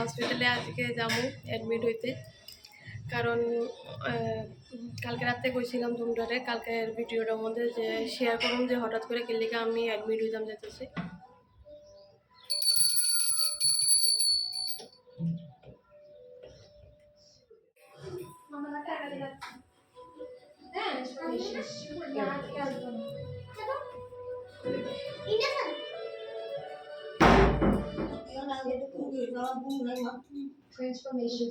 হসপিটালে আজকে যাব অ্যাডমিট হইতে। কারণ কালকে রাতে গেছিলাম ধুমডারে কালকের ভিডিওটার মধ্যে যে শেয়ার করুন যে হঠাৎ করে কেলিকে আমি অ্যাডমিট হইতাম যেতেছি। Transformation.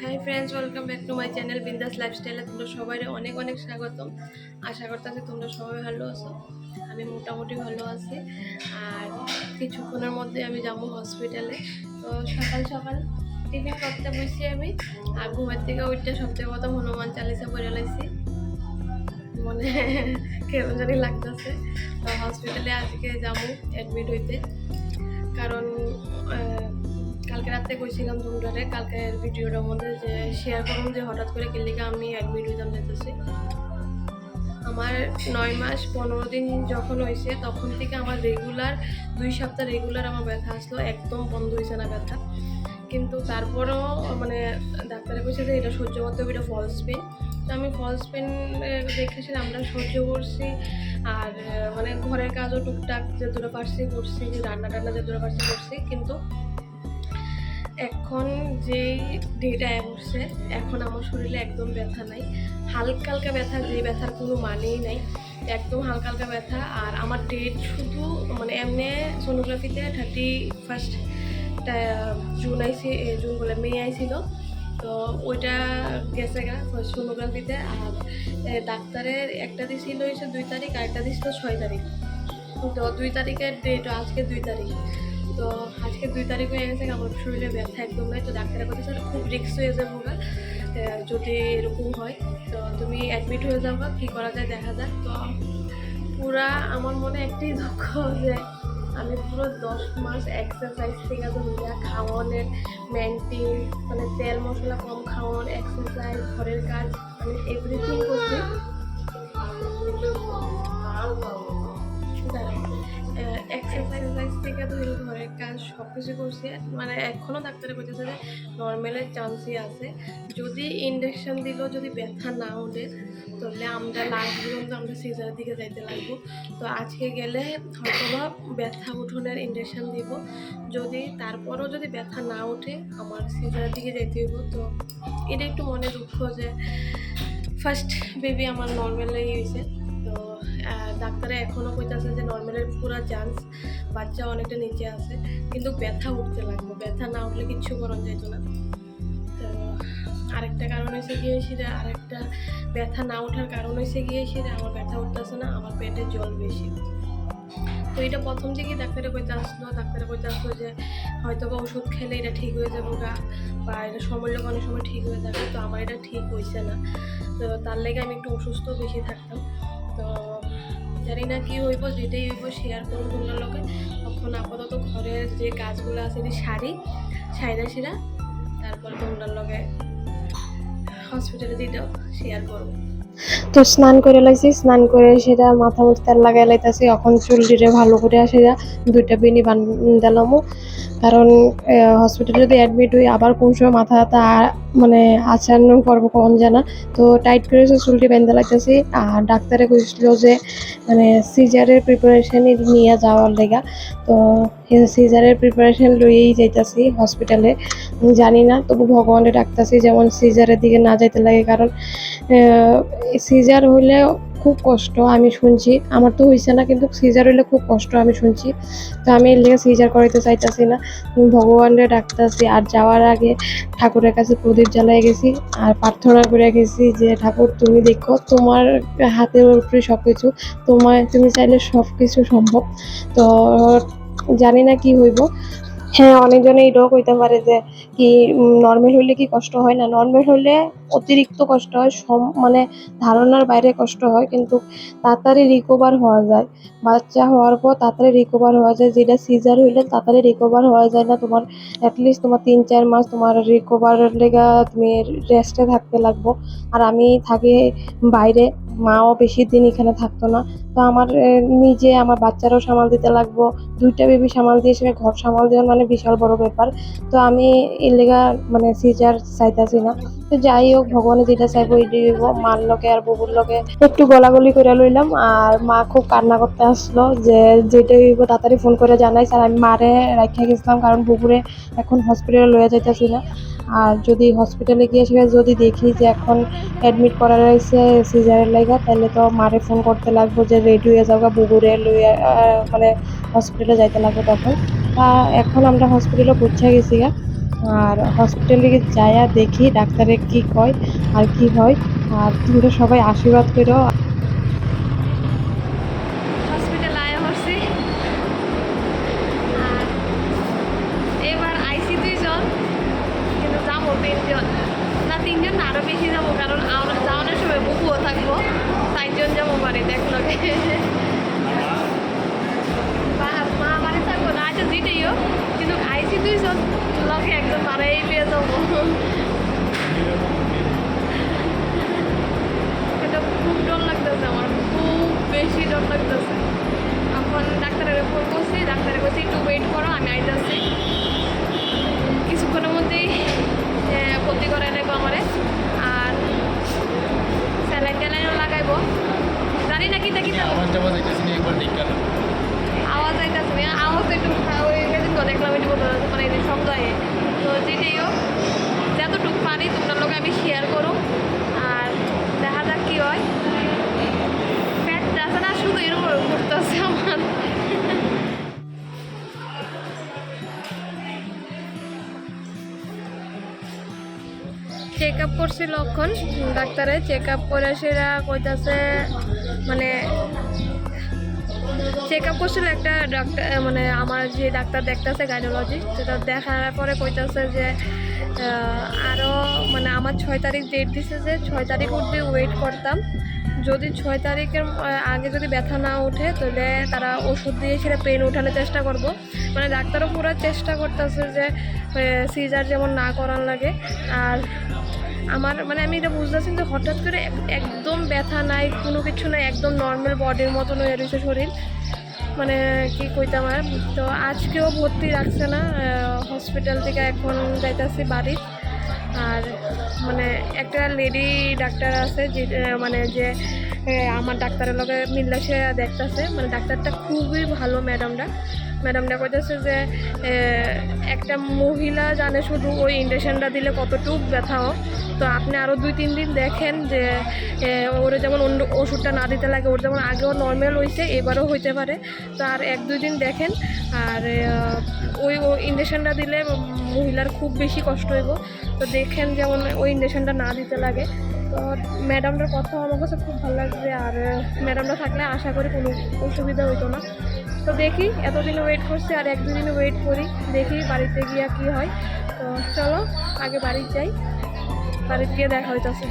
Hi friends welcome back to my channel Bindaas লাইফস্টাইলে তোমরা সবাই অনেক অনেক স্বাগতম। আশা করতেছি তোমরা সবাই ভালো আছো। আমি মোটামুটি ভালো আছি। আর কিছুক্ষণের মধ্যে আমি যাব হসপিটালে তো সকাল সকাল টিফিন করতে বসছি আমি। আর ঘুমের থেকে উঠতে সবথেকে প্রথম হনুমান চালিসা পড়ে লাইছি মনে কেমন জানি লাগতেছে। তো হসপিটালে আজকে যাব অ্যাডমিট হইতে। কারণ কালকে রাতে গেছিলাম ধুমডারে কালকের ভিডিওটার মধ্যে যে শেয়ার করুন যে হঠাৎ করে কেলিকে আমি অ্যাডমিট হইতাম যেতেছি। আমার নয় মাস পনেরো দিন যখন হয়েছে তখন থেকে আমার রেগুলার দুই সপ্তাহ রেগুলার আমার ব্যথা আসলো, একদম বন্ধ হয়েছে না ব্যথা। কিন্তু তারপরেও মানে ডাক্তারে বলছে যে এটা সহ্য করতে হবে, এটা ফলস পেন। তো আমি ফলস পেন দেখেছি আমরা সহ্য করছি। আর মানে ঘরের কাজও টুকটাক যতটা পারছি করছি রান্না টান্না যতটা পারছি করছি। কিন্তু এখন যেই ডেটা উঠছে এখন আমার শরীরে একদম ব্যথা নাই। হালকা হালকা ব্যথা, যে ব্যথার কোনো মানেই নাই। একদম হালকা হালকা ব্যথা। আর আমার ডেট শুধু মানে এমনি সোনোগ্রাফিতে থার্টি ফার্স্ট জুন আইসি জুন বলে মে আইছিল। তো ওইটা গেছে গা সোনোগ্রাফিতে আর ডাক্তারের একটা দিছিল হয়েছে দুই তারিখ, আর একটা দিছিল ছয় তারিখ। তো দুই তারিখের ডেট আজকে দুই তারিখ। তো আজকে দুই তারিখ হয়ে গেছে আমার শরীরে ব্যথা একদম নাই। তো ডাক্তারের কথা স্যার খুব রিক্স হয়ে যাব গা। যদি এরকম হয়, তো তুমি অ্যাডমিট হয়ে গা কী করা যায় দেখা যাক। তো পুরা আমার মনে একটাই দুঃখ যে আমি পুরো দশ মাস এক্সারসাইজ থেকে ধরিয়া খাওয়ানের মেনটেন মানে তেল মশলা কম খাওয়ান এক্সারসাইজ ঘরের কাজ মানে এভরিথিং করছি। এক্সারসাইজ থেকে ধরে ঘরের কাজ সব কিছু করছি। মানে এখনও ডাক্তারে বলতেছে যে নর্মালের চান্সই আছে। যদি ইঞ্জেকশন দিল, যদি ব্যথা না ওঠে, তাহলে আমরা লাস্ট পর্যন্ত আমরা সিজারের দিকে যাইতে লাগবো। তো আজকে গেলে হয়তো বা ব্যথা উঠোনের ইঞ্জেকশন দিব। যদি তারপরও যদি ব্যথা না ওঠে, আমার সিজারের দিকে যাইতে হইব। তো এটা একটু মনে দুঃখ যে ফার্স্ট বেবি আমার নর্মালেই হয়েছে ডাক্তারে এখনও কইতাছে যে নর্মালের পুরা চান্স বাচ্চা অনেকটা নিচে আছে, কিন্তু ব্যথা উঠতে লাগবে ব্যথা না উঠলে কিচ্ছু করা যেত না। তো আরেকটা কারণ হয়েছে গিয়ে সেটা, আরেকটা ব্যথা না ওঠার কারণ হয়েছে গিয়ে সেটা, আমার ব্যথা উঠতেছে না, আমার পেটে জল বেশি। তো এটা প্রথম থেকে ডাক্তারে কইতে আসলো ডাক্তারে কইতে আসলো যে হয়তো বা ওষুধ খেলে এটা ঠিক হয়ে যাবে গা, বা এটা সময় অনেক সময় ঠিক হয়ে যাবে, তো আমার এটা ঠিক হয়েছে না। তো তার লেগে আমি একটু অসুস্থ বেশি থাকতাম। জানি না কি হইব, যেটাই হইব শেয়ার করব তোমরা লোকে। তখন আপাতত ঘরের যে কাজগুলো আছে এটি শাড়ি সাইরা সিরা তারপর তোমরা লগে হসপিটালে দাও শেয়ার করব। তো স্নান করে লাইছি, স্নান করে সেটা মাথা মুখ তেল লাগাই লাইতাছি, এখন চুল দিলে ভালো করে সেটা দুইটা বিনি বান্ধালামও কারণ হসপিটালে যদি অ্যাডমিট হই, আবার কোন সময় মাথা ব্যথা মানে আচারণ করব কম জানা তো টাইট করে চুলটি বেঁধে লাগতেছি। আর ডাক্তারে কইছিল যে মানে সিজারের প্রিপারেশন নিয়ে যাওয়ার লেগা। তো সিজারের প্রিপারেশন লইয়েই যাইতাছি হসপিটালে জানি না, তবু ভগবানের ডাকতাছি যেমন সিজারের দিকে না যাইতে লাগে। কারণ সিজার হইলে খুব কষ্ট, আমি শুনছি। আমার তো হয়েছে না, কিন্তু সিজার হইলে খুব কষ্ট, আমি শুনছি। তো আমি এর লেগে সিজার করাইতে চাইতাছি না। ভগবানের ডাকতাছি, আর যাওয়ার আগে ঠাকুরের কাছে প্রদীপ জ্বালাই গেছি, আর প্রার্থনা করে গেছি যে, ঠাকুর, তুমি দেখো, তোমার হাতের উপরে সব কিছু তোমার তুমি চাইলে সব কিছু সম্ভব। তো জানি না কি হইব। হ্যাঁ অনেকজনে এটাও কইতে পারে যে কি নর্মাল হইলে কি কষ্ট হয় না? নর্মাল হইলে অতিরিক্ত কষ্ট হয়, সম মানে ধারণার বাইরে কষ্ট হয়, কিন্তু তাড়াতাড়ি রিকভার হওয়া যায়। বাচ্চা হওয়ার পর তাড়াতাড়ি রিকভার হওয়া যায়, যেটা সিজার হইলে তাড়াতাড়ি রিকভার হওয়া যায় না। তোমার অ্যাটলিস্ট তোমার তিন, চার মাস তোমার রিকভারের লেগা তুমি রেস্টে থাকতে লাগবো। আর আমি থাকি বাইরে, মাও বেশি দিন এখানে থাকতো না। তো আমার নিজে আমার বাচ্চারাও সামাল দিতে লাগবো, দুইটা বেবি সামাল দিয়ে সে ঘর সামাল দেওয়ার মানে বিশাল বড় ব্যাপার। তো আমি এর লেগা মানে সিজার চাইতাছি না। তো যাই হোক, ভগবানে যেটা চাইব হইব। মার লোকে আর বউর লোকে একটু গলাগলি করে লইলাম। আর মা খুব কান্না করতে আসলো যে যেটা হইব তাড়াতাড়ি ফোন করে জানাই স্যার আমি মারে রাখিয়া গেছিলাম কারণ বুকুরে এখন হসপিটালে লইয়া যাইতাছি না। আর যদি হসপিটালে গিয়ে সেটা যদি দেখি যে এখন অ্যাডমিট করা রয়েছে সিজারের লাইগা তাহলে তো মারে ফোন করতে লাগবো যে রেডি হয়ে যাওয়া বুগুরে লইয়া মানে হসপিটালে যাইতে লাগবে তখন। তা এখন আমরা হসপিটালে পৌঁছে গেছি গা। আর হসপিটালে যাইয়া দেখি ডাক্তারে কি কয় আর কি হয়। আর তোমরা সবাই আশীর্বাদ করো। তিনজন। আরও বেশি যাব, কারণ আমরা যাওয়ানোর সময় বুকুও থাকব। চারজন যাব বাড়িতে একলগে। দুইজন লগে একজন মারাই পেয়ে যাব এটা খুব ডর লাগতেছে আমার, খুব বেশি ডর লাগতেছে। এখন ডাক্তারের ফোন করছি, ডাক্তারের কাছে একটু ওয়েট করো, আমি আইতাছি। চেক আপ করছিল লক্ষণ। ডাক্তারে চেক আপ করে সেরা কইতাছে মানে চেক আপ করছিল একটা ডাক্তার মানে আমার যে ডাক্তার দেখতেছে গাইনোলজিস্ট সেটা দেখার পরে কইতাছে যে আরও মানে আমার ছয় তারিখ ডেট দিছে যে ছয় তারিখ অব্দি ওয়েট করতাম। যদি ছয় তারিখের আগে যদি ব্যথা না ওঠে, তাহলে তারা ওষুধ দিয়ে সেটা পেন ওঠানোর চেষ্টা করব। মানে ডাক্তারও পুরো চেষ্টা করতেছে যে সিজার যেমন না করার লাগে। আর আমার মানে আমি এটা বুঝতেছি যে হঠাৎ করে একদম ব্যথা নাই, কোনো কিছু নাই, একদম নর্মাল বডির মতন হয়ে রয়েছে শরীর। মানে কি কইতাম আর? তো আজকেও ভর্তি রাখছে না হসপিটাল থেকে এখন যাইতাছি বাড়ি। আর মানে একটা লেডি ডাক্তার আছে যে মানে যে আমার ডাক্তারের লগে মিল্লা সে দেখতেছে। মানে ডাক্তারটা খুবই ভালো ম্যাডামটা। ম্যাডামটা কইতেছে যে একটা মহিলা জানে শুধু ওই ইন্ডেকশনটা দিলে কতটুক ব্যথা হয়। তো আপনি আরও দুই, তিন দিন দেখেন যে ওরে যেমন অন্য ওষুধটা না দিতে লাগে, ওর যেমন আগেও নর্মাল হয়েছে এবারও হইতে পারে। তো আর এক, দুই দিন দেখেন। আর ওই ইন্ডেকশনটা দিলে মহিলার খুব বেশি কষ্ট হইব। তো দেখেন যেমন ওই ইন্ডেকশনটা না দিতে লাগে। তো ম্যাডামটার কথা আমার কাছে খুব ভালো লাগছে আর ম্যাডামটা থাকলে আশা করি কোনো অসুবিধা হইতো না। তো দেখি, এতদিন ওয়েট করছি আর এক দুদিন ওয়েট করি, দেখি বাড়িতে গিয়া কি হয়। তো চলো, আগে বাড়ি যাই, বাড়িতে গিয়ে দেখা হইতেছে।